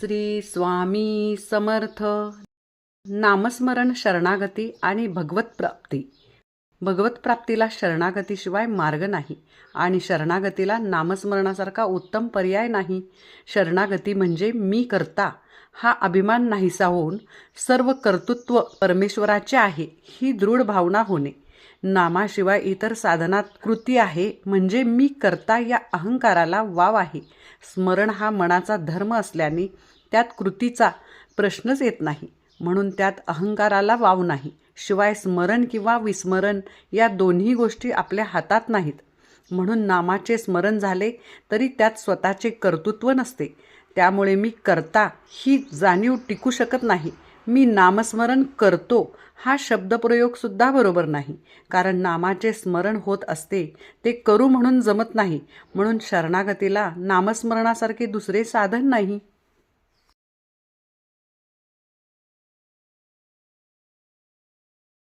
श्री स्वामी समर्थ. नामस्मरण शरणागती आणि भगवत प्राप्ती. भगवत प्राप्तीला शरणागतीशिवाय मार्ग नाही आणि शरणागतीला नामस्मरणासारखा उत्तम पर्याय नाही. शरणागती म्हणजे मी करता हा अभिमान नाहीसा होऊन सर्व कर्तृत्व परमेश्वराचे आहे ही दृढ भावना होणे. नामाशिवाय इतर साधनात कृती आहे म्हणजे मी करता या अहंकाराला वाव आहे. स्मरण हा मनाचा धर्म असल्याने त्यात कृतीचा प्रश्नच येत नाही म्हणून त्यात अहंकाराला वाव नाही. शिवाय स्मरण किंवा विस्मरण या दोन्ही गोष्टी आपल्या हातात नाहीत. म्हणून नामाचे स्मरण झाले तरी त्यात स्वतःचे कर्तृत्व नसते. त्यामुळे मी करता ही जाणीव टिकू शकत नाही. मी नामस्मरण करतो हा शब्दप्रयोगसुद्धा बरोबर नाही. कारण नामाचे स्मरण होत असते ते करू म्हणून जमत नाही. म्हणून शरणागतीला नामस्मरणासारखे दुसरे साधन नाही.